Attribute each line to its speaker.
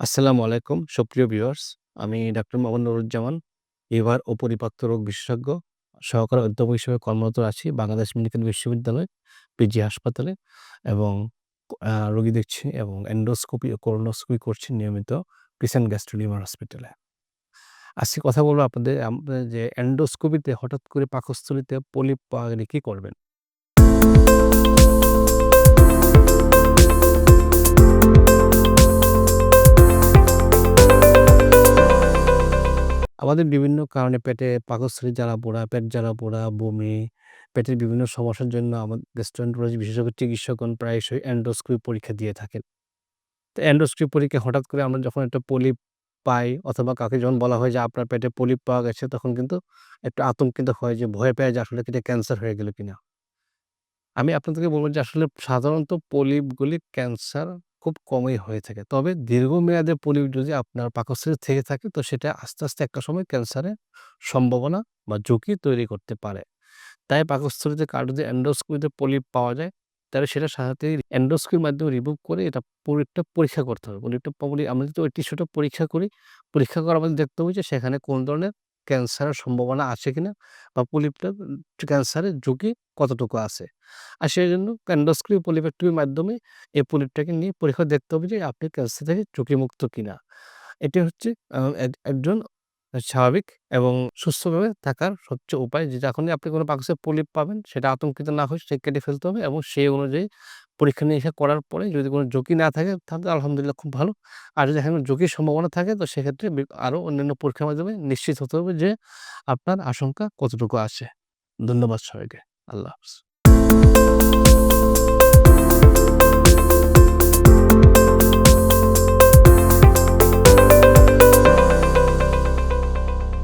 Speaker 1: আসসালামু আলাইকুম, সুপ্রিয় ভিউয়ার্স আমি ডাক্তার মোহাম্মদ নুরুজ্জামান, লিভার ও পরিপাক্ত রোগ বিশেষজ্ঞ, সহকারী অধ্যাপক হিসেবে কর্মরত আছি বাংলাদেশ মেডিকেল বিশ্ববিদ্যালয় পিজি হাসপাতালে এবং রোগী দেখছি এবং এন্ডোস্কোপি ও কোলোনোস্কোপি করছি নিয়মিত ক্রিসেন্ট গ্যাস্ট্রো লিভার হসপিটালে। আজকে কথা বলব আপনাদের যে এন্ডোস্কোপিতে হঠাৎ করে পাকস্থলিতে পলিপ কি করবেন? আমাদের বিভিন্ন কারণে পেটে পাকস্থলী জ্বালা-পোড়া, পেট জ্বালা-পোড়া, বমি, পেটের বিভিন্ন সমস্যার জন্য আমাদের গ্যাস্ট্রোএন্টারোলজি বিশেষজ্ঞ চিকিৎসকগণ প্রায়শই এন্ডোস্কোপি পরীক্ষা দিয়ে থাকেন। তো এন্ডোস্কোপি পরীক্ষা হঠাৎ করে আমরা যখন একটা পলিপ পাই অথবা কাউকে যখন বলা হয় যে আপনার পেটে পলিপ পাওয়া গেছে তখন কিন্তু একটু আতঙ্কিত হয় যে ভয় পায় যে আসলে কি এটা ক্যান্সার হয়ে গেল কিনা? আমি আপনাদেরকে বলব যে আসলে সাধারণত পলিপগুলি ক্যান্সার খুব কমই হয়ে থাকে। তবে দীর্ঘমেয়াদে পলিপ যদি আপনার পাকস্থলীতে থেকে থাকে তো সেটা আস্তে, আস্তে একটা সময় ক্যান্সারের সম্ভাবনা বা ঝুঁকি তৈরি করতে পারে। তাই পাকস্থলীতে কারও যদি এন্ডোস্কোপিতে পলিপ পাওয়া যায় তাহলে সেটা সাথে এন্ডোস্কোপির মাধ্যমে রিমুভ করে এটা পলিপটা পরীক্ষা করতে হবে। পলিপটা পলি আমরা যদি ওই টিস্যুটা পরীক্ষা করি, পরীক্ষা করার পর দেখতে হবে যে সেখানে কোন ধরনের ক্যান্সারের সম্ভাবনা আছে কিনা বা পলিপটা ক্যান্সারের ঝুঁকি কতটুকু আছে। আর সেজন্য এন্ডোস্কোপি পলিপেক্টমির মাধ্যমে এই পলিপটাকে নিয়ে পরীক্ষা দেখতে হবে যে আপনি ক্যান্সার থেকে ঝুঁকিমুক্ত কিনা। এটি হচ্ছে একজন স্বাভাবিক এবং সুস্থভাবে থাকার সবচেয়ে উপায় যে যখনই আপনি কোনো পাকস্থলীতে পলিপ পাবেন সেটা আতঙ্কিত না হয়ে সে কেটে ফেলতে হবে এবং সেই অনুযায়ী পরীক্ষা নিরীক্ষা করার পরে যদি কোনো ঝুঁকি না থাকে তাহলে আলহামদুলিল্লাহ খুব ভালো। আর যদি এখানে ঝুঁকির সম্ভাবনা থাকে তো সেক্ষেত্রে আরও অন্যান্য পরীক্ষার মাধ্যমে নিশ্চিত হতে হবে যে আপনার আশঙ্কা কতটুকু আছে। ধন্যবাদ সবাইকে। আল্লাহ হাফেজ।